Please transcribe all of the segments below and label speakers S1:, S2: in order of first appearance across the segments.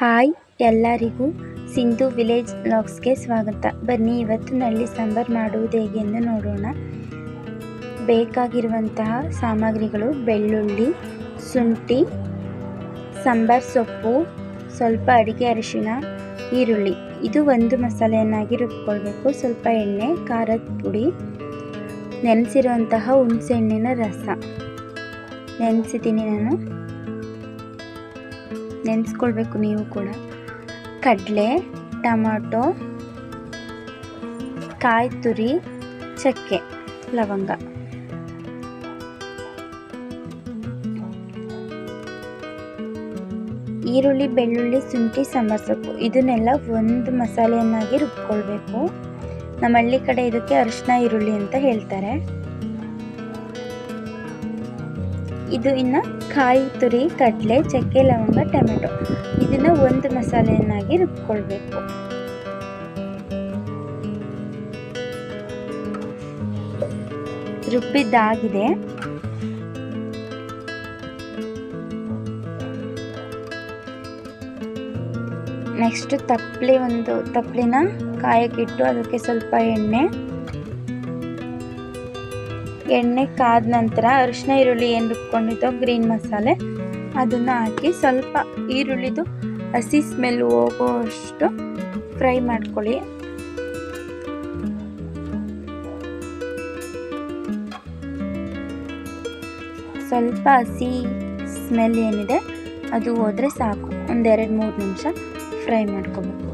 S1: Hi ಎಲ್ಲರಿಗೂ Sindhu village ಲಾಕ್ಸ್ಗೆ ಸ್ವಾಗತ. ಬನ್ನಿ, ಇವತ್ತು ನಳ್ಳಿ ಸಾಂಬಾರು ಮಾಡುವುದು ಹೇಗೆ ಎಂದು ನೋಡೋಣ. ಬೇಕಾಗಿರುವಂತಹ ಸಾಮಗ್ರಿಗಳು ಬೆಳ್ಳುಳ್ಳಿ, ಶುಂಠಿ, ಸಾಂಬಾರ್ ಸೊಪ್ಪು, ಸ್ವಲ್ಪ ಅಡಿಗೆ ಅರಿಶಿನ ಈರುಳ್ಳಿ. ಇದು ಒಂದು ಮಸಾಲೆಯನ್ನಾಗಿ ರುಬ್ಕೊಳ್ಬೇಕು. ಸ್ವಲ್ಪ ಎಣ್ಣೆ, ಖಾರದ ಪುಡಿ, ನೆನೆಸಿರುವಂತಹ ಹುಣಸೆಹಣ್ಣಿನ ರಸ. ನೆನೆಸಿದ್ದೀನಿ ನಾನು. ನೆನೆಸ್ಕೊಳ್ಬೇಕು ನೀವು ಕೂಡ. ಕಡಲೆ, ಟೊಮಾಟೊ, ಕಾಯಿ ತುರಿ, ಚಕ್ಕೆ, ಲವಂಗ. ಈರುಳ್ಳಿ, ಬೆಳ್ಳುಳ್ಳಿ, ಶುಂಠಿ, ಸಾಂಬಾರು ಸೊಪ್ಪು. ಇದನ್ನೆಲ್ಲ ಒಂದು ಮಸಾಲೆಯನ್ನಾಗಿ ರುಬ್ಕೊಳ್ಬೇಕು. ನಮ್ಮ ಹಳ್ಳಿ ಕಡೆ ಇದಕ್ಕೆ ಅರಿಶಿನ ಈರುಳ್ಳಿ ಅಂತ ಹೇಳ್ತಾರೆ. ಇದು ಇನ್ನು ಕಾಯಿ, ತುರಿ, ಕಡಲೆ, ಚಕ್ಕೆ, ಲವಂಗ, ಟೊಮೆಟೊ. ಇದನ್ನು ಒಂದು ಮಸಾಲೆಯನ್ನಾಗಿ ರುಬ್ಕೊಳ್ಬೇಕು. ರುಬ್ಬಿದ್ದಾಗಿದೆ. ನೆಕ್ಸ್ಟ್ ತಪ್ಪಲೆ ಒಂದು ತಪ್ಪಲಿನ ಕಾಯಕ್ಕಿಟ್ಟು ಅದಕ್ಕೆ ಸ್ವಲ್ಪ ಎಣ್ಣೆ ಎಣ್ಣೆ ಕಾದ ನಂತರ ಅರಿಶಿನ, ಈರುಳ್ಳಿ ಏನು ರುಬ್ಕೊಂಡಿದ್ದೋ ಗ್ರೀನ್ ಮಸಾಲೆ ಅದನ್ನು ಹಾಕಿ ಸ್ವಲ್ಪ ಈರುಳ್ಳಿದು ಹಸಿ ಸ್ಮೆಲ್ ಹೋಗೋವಷ್ಟು ಫ್ರೈ ಮಾಡ್ಕೊಳ್ಳಿ. ಸ್ವಲ್ಪ ಹಸಿ ಸ್ಮೆಲ್ ಏನಿದೆ ಅದು ಹೋದರೆ ಸಾಕು. ಒಂದೆರಡು ಮೂರು ನಿಮಿಷ ಫ್ರೈ ಮಾಡ್ಕೋಬೇಕು.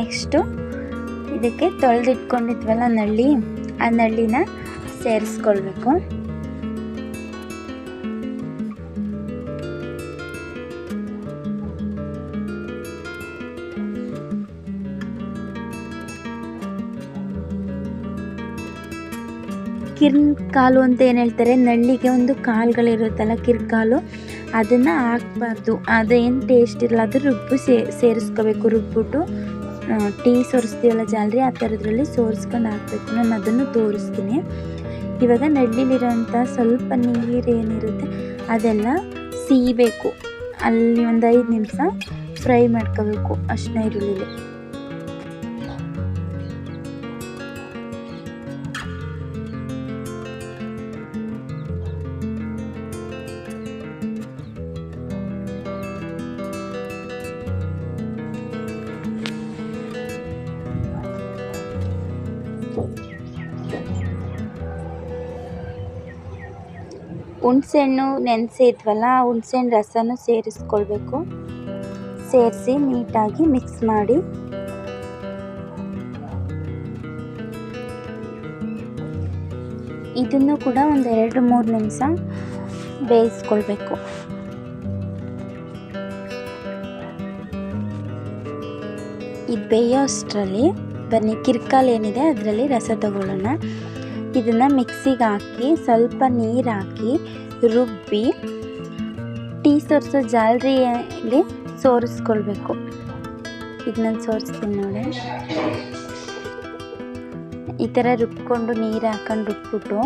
S1: ನೆಕ್ಸ್ಟು ಇದಕ್ಕೆ ತೊಳೆದಿಟ್ಕೊಂಡಿದ್ವಲ್ಲ ನಳ್ಳಿ, ಆ ನಳ್ಳಿನ ಸೇರಿಸ್ಕೊಳ್ಬೇಕು. ಕಿರ್ನ್ ಕಾಲು ಅಂತ ಏನು ಹೇಳ್ತಾರೆ? ನಳ್ಳಿಗೆ ಒಂದು ಕಾಲುಗಳಿರುತ್ತಲ್ಲ ಕಿರ್ಕಾಲು, ಅದನ್ನು ಹಾಕ್ಬಾರ್ದು. ಅದೇನು ಟೇಸ್ಟ್ ಇರಲ್ಲ, ಅದು ರುಬ್ಬು ಸೇರಿಸ್ಕೋಬೇಕು ರುಬ್ಬಿಟ್ಟು ಟೀ ಸೋರಿಸ್ತೀವಲ್ಲ ಜಾಲರಿ, ಆ ಥರದ್ರಲ್ಲಿ ಸೋರಿಸ್ಕೊಂಡು ಹಾಕ್ಬೇಕು. ನಾನು ಅದನ್ನು ತೋರಿಸ್ತೀನಿ. ಇವಾಗ ನಡ್ಲಿಲಿರೋಂಥ ಸ್ವಲ್ಪ ನೀರು ಏನಿರುತ್ತೆ, ಅದೆಲ್ಲ ಸೀಬೇಕು. ಅಲ್ಲಿ ಒಂದು ಐದು ನಿಮಿಷ ಫ್ರೈ ಮಾಡ್ಕೋಬೇಕು ಅಷ್ಟನ್ನ ಈರುಳ್ಳಿಲಿ. ಹುಣ್ಸೆಹಣ್ಣು ಆ ಹುಣ್ಸೆಹಣ್ಣು ರಸನೂ ಸೇರಿಸ್ಕೊಳ್ಬೇಕು. ಸೇರಿಸಿ ನೀಟಾಗಿ ಮಿಕ್ಸ್ ಮಾಡಿ. ಇದನ್ನು ಕೂಡ ಒಂದು ಎರಡು ಮೂರು ನಿಮಿಷ ಬೇಯಿಸ್ಕೊಳ್ಬೇಕು. ಇದು ಬೇಯೋ ಅಷ್ಟರಲ್ಲಿ ಬನ್ನಿ, ಕಿರ್ಕಾಲ್ ಏನಿದೆ ಅದರಲ್ಲಿ ರಸ ತಗೊಳ್ಳೋಣ. ಇದನ್ನು ಮಿಕ್ಸಿಗೆ ಹಾಕಿ ಸ್ವಲ್ಪ ನೀರು ಹಾಕಿ ರುಬ್ಬಿ ಟೀ ಸೋರಿಸೋ ಜಾಲರಿಯಲ್ಲಿ ಸೋರಿಸ್ಕೊಳ್ಬೇಕು. ಈಗ ನಾನು ಸೋರಿಸ್ತೀನಿ ನೋಡಿ. ಈ ಥರ ರುಬ್ಕೊಂಡು ನೀರು ಹಾಕೊಂಡು ರುಬ್ಬಿಟ್ಟು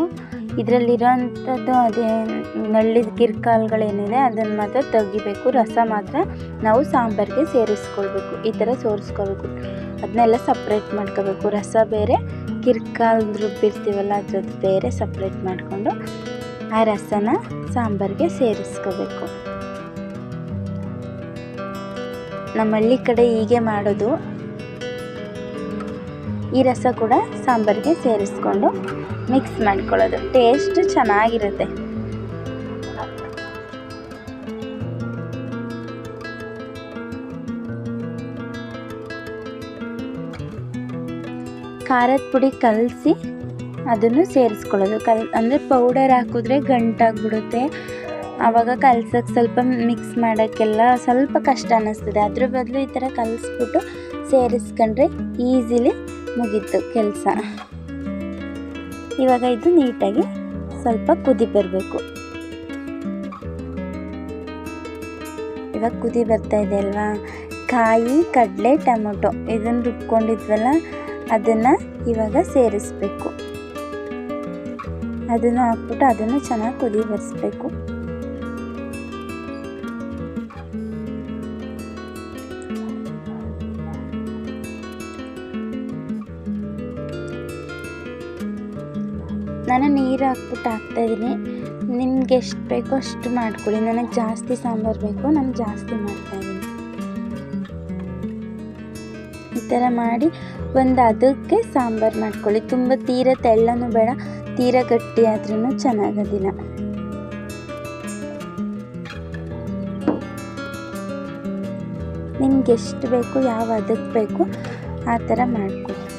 S1: ಇದರಲ್ಲಿರೋಂಥದ್ದು ಅದೇ ನಳ್ಳಿದ ಕಿರ್ಕಾಲ್ಗಳೇನಿದೆ ಅದನ್ನು ಮಾತ್ರ ತೆಗಿಬೇಕು. ರಸ ಮಾತ್ರ ನಾವು ಸಾಂಬಾರಿಗೆ ಸೇರಿಸ್ಕೊಳ್ಬೇಕು. ಈ ಥರ ಸೋರಿಸ್ಕೊಬೇಕು ಅದನ್ನೆಲ್ಲ ಸಪ್ರೇಟ್ ಮಾಡ್ಕೋಬೇಕು. ರಸ ಬೇರೆ ಕಿರ್ಕಾಲ್ ರುಬ್ಬಿರ್ತೀವಲ್ಲ ಅದ್ರದ್ದು ಬೇರೆ ಸಪ್ರೇಟ್ ಮಾಡಿಕೊಂಡು ಆ ರಸನ ಸಾಂಬಾರಿಗೆ ಸೇರಿಸ್ಕೋಬೇಕು. ನಮ್ಮ ಹಳ್ಳಿ ಕಡೆ ಹೀಗೆ ಮಾಡೋದು. ಈ ರಸ ಕೂಡ ಸಾಂಬಾರಿಗೆ ಸೇರಿಸ್ಕೊಂಡು ಮಿಕ್ಸ್ ಮಾಡ್ಕೊಳ್ಳೋದು. ಟೇಸ್ಟ್ ಚೆನ್ನಾಗಿರುತ್ತೆ. ಖಾರದ ಪುಡಿ ಕಲಸಿ ಅದನ್ನು ಸೇರಿಸ್ಕೊಳ್ಳೋದು. ಕಲ್, ಅಂದರೆ ಪೌಡರ್ ಹಾಕಿದ್ರೆ ಗಂಟಾಗ್ಬಿಡುತ್ತೆ. ಆವಾಗ ಕಲ್ಸೋಕ್ಕೆ ಸ್ವಲ್ಪ ಮಿಕ್ಸ್ ಮಾಡೋಕ್ಕೆಲ್ಲ ಸ್ವಲ್ಪ ಕಷ್ಟ ಅನ್ನಿಸ್ತದೆ ಅದ್ರ ಬದಲು ಈ ಥರ ಕಲಿಸ್ಬಿಟ್ಟು ಸೇರಿಸ್ಕೊಂಡ್ರೆ ಈಸಿಲಿ ಮುಗೀತು ಕೆಲಸ. ಇವಾಗ ಇದು ನೀಟಾಗಿ ಸ್ವಲ್ಪ ಕುದಿ ಬರಬೇಕು. ಇವಾಗ ಕುದಿ ಬರ್ತಾ ಇದೆ ಅಲ್ವಾ? ಕಾಯಿ, ಕಡಲೆ, ಟೊಮೊಟೊ ಇದನ್ನು ರುಬ್ಕೊಂಡಿದ್ವಲ್ಲ ಅದನ್ನು ಇವಾಗ ಸೇರಿಸ್ಬೇಕು. ಅದನ್ನು ಹಾಕ್ಬಿಟ್ಟು ಅದನ್ನು ಚೆನ್ನಾಗಿ ಕುದಿ ಬರೆಸ್ಬೇಕು. ನಾನು ನೀರು ಹಾಕ್ಬಿಟ್ಟು ಹಾಕ್ತಾಯಿದ್ದೀನಿ ನಿಮ್ಗೆ ಎಷ್ಟು ಬೇಕೋ ಅಷ್ಟು ಮಾಡ್ಕೊಳ್ಳಿ ನನಗೆ ಜಾಸ್ತಿ ಸಾಂಬಾರು ಬೇಕು, ನಾನು ಜಾಸ್ತಿ ಮಾಡ್ತಾಯಿದ್ದೀನಿ ಥರ ಮಾಡಿ ಒಂದು ಅದಕ್ಕೆ ಸಾಂಬಾರು ಮಾಡ್ಕೊಳ್ಳಿ. ತುಂಬ ತೀರ ತೆಳ್ಳನೂ ಬೇಡ, ತೀರ ಗಟ್ಟಿ ಆದ್ರೂ ಚೆನ್ನಾಗೋದಿಲ್ಲ. ನಿಮ್ಗೆ ಎಷ್ಟು ಬೇಕು, ಯಾವ ಅದಕ್ಕೆ ಬೇಕು, ಆ ಥರ ಮಾಡ್ಕೊಳ್ಳಿ.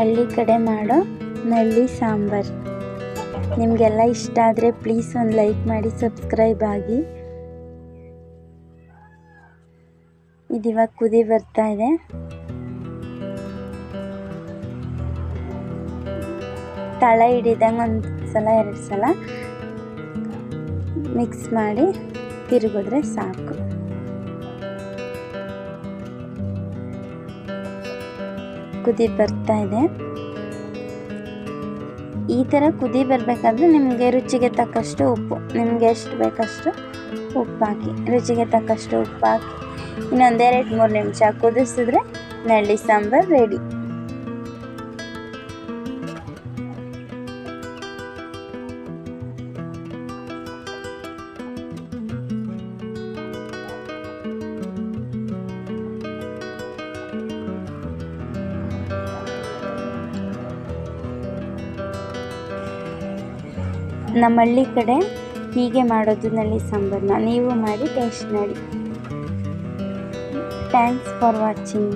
S1: ಹಳ್ಳಿ ಕಡೆ ಮಾಡೋ ನಳ್ಳಿ ಸಾಂಬಾರು. ನಿಮಗೆಲ್ಲ ಇಷ್ಟ ಆದರೆ ಪ್ಲೀಸ್ ಒಂದು ಲೈಕ್ ಮಾಡಿ ಸಬ್ಸ್ಕ್ರೈಬ್ ಆಗಿ. ಇದಿವಾಗ ಕುದಿ ಬರ್ತಾ ಇದೆ. ತಳ ಹಿಡಿದಂಗೆ ಒಂದು ಸಲ ಎರಡು ಸಲ ಮಿಕ್ಸ್ ಮಾಡಿ ತಿರುಗಿದ್ರೆ ಸಾಕು. ಕುದಿ ಬರ್ತಾ ಇದೆ. ಈ ಥರ ಕುದಿ ಬರಬೇಕಾದ್ರೆ ನಿಮಗೆ ರುಚಿಗೆ ತಕ್ಕಷ್ಟು ಉಪ್ಪು, ನಿಮಗೆ ಎಷ್ಟು ಬೇಕಷ್ಟು ಉಪ್ಪು ಹಾಕಿ, ರುಚಿಗೆ ತಕ್ಕಷ್ಟು ಉಪ್ಪು ಹಾಕಿ ಇನ್ನೊಂದೆರಡು ಮೂರು ನಿಮಿಷ ಕುದಿಸಿದ್ರೆ ನಳ್ಳಿ ಸಾಂಬಾರು ರೆಡಿ ನಮ್ಮ ಹಳ್ಳಿ ಕಡೆ ಹೀಗೆ ಮಾಡೋದು ನಲ್ಲಿ ಸಾಂಬಾರನ್ನ ನೀವು ಮಾಡಿ ಟೇಸ್ಟ್ ಮಾಡಿ ಥ್ಯಾಂಕ್ಸ್ ಫಾರ್ ವಾಚಿಂಗ್